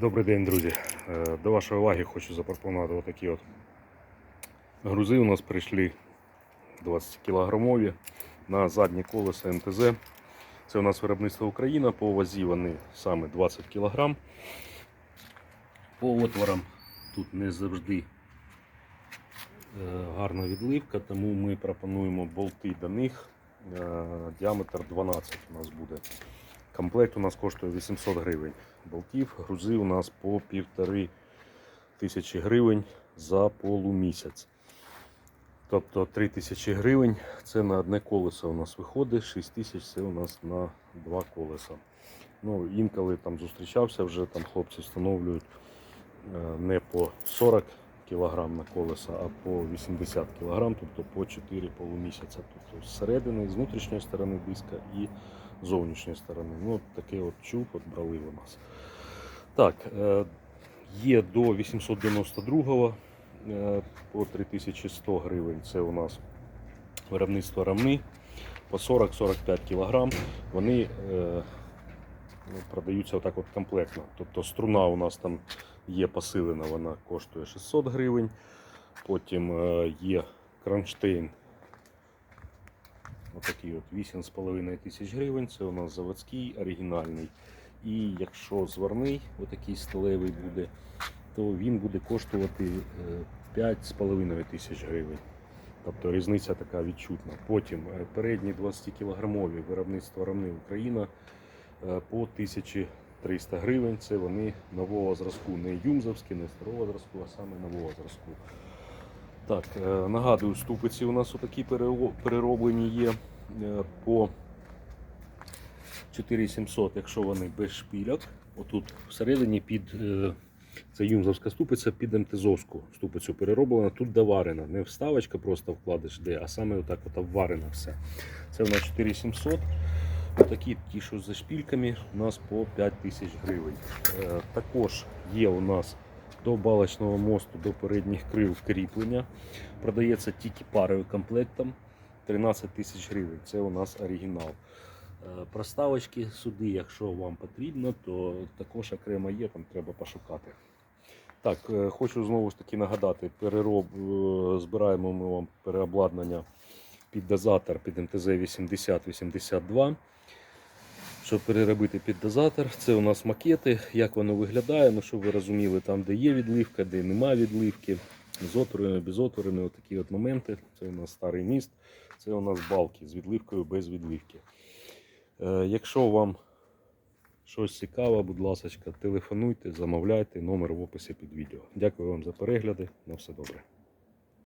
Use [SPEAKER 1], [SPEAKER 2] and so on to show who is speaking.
[SPEAKER 1] Добрий день, друзі. Е, До вашої уваги хочу запропонувати отакі от грузи. У нас прийшли 20 кілограмові на заднє колесо МТЗ. Це у нас виробництво Україна. По вазі вони саме 20 кг. По отворам тут не завжди е, гарна відливка, тому ми пропонуємо болти до них. Е, Діаметр 12 у нас буде. Комплект у нас коштує 800 гривень. Болтів, грузи у нас по півтори тисячі гривень за полумісяць. Тобто 3 тисячі гривень це на одне колесо у нас виходить, 6 тисяч це у нас на два колеса. Ну, інколи там зустрічався, вже там хлопці встановлюють е, не по 40 кг на колеса, а по 80 кг, тобто по 4 полумісяця. Тобто зсередини, з внутрішньої сторони диска і з зовнішньої сторони. Ну, от таке от чуб от брали у нас. Так, е, є до 892 е, по 3100 гривень. Це у нас виробництво рамни по 40-45 кг. Вони е, продаються отак от комплектно. Тобто струна у нас там є посилена, вона коштує 600 гривень. Потім е, є кронштейн. Отакий от 8,5 тисяч гривень. Це у нас заводський, оригінальний. І якщо зварний, отакий сталевий буде, то він буде коштувати е, 5,5 тисяч гривень. Тобто різниця така відчутна. Потім е, передні 20 кілограмові виробництво рамни Україна е, по 1300 гривень. Це вони нового зразку, не юмзовські, не старого зразку, а саме нового зразку. Так, е, нагадую, ступиці у нас отакі перероблені є е, по 4700, якщо вони без шпильок. Отут всередині під е, це юмзовська ступиця під МТЗовську ступицю перероблена. Тут доварена. Не вставочка просто вкладеш де, а саме отак от обварено все. Це у нас 4700. Такі ті, що за шпільками, у нас по 5000 гривень. Е, також є у нас до балочного мосту, до передніх крил кріплення. Продається тільки парою комплектом 13 тисяч гривень. Це у нас оригінал. Е, Проставочки сюди, якщо вам потрібно, то також окремо є, там треба пошукати. Так, е, хочу знову ж таки нагадати, перероб, збираємо ми вам переобладнання під дозатор під МТЗ 8082. Щоб переробити під дозатор, це у нас макети, як воно виглядає, ну щоб ви розуміли, там де є відливка, де нема відливки, з отворами, без отворами, отакі от моменти. Це у нас старий міст, це у нас балки з відливкою без відливки. Е, якщо вам щось цікаве, будь ласка, телефонуйте, замовляйте, номер в описі під відео. Дякую вам за перегляди. На все добре.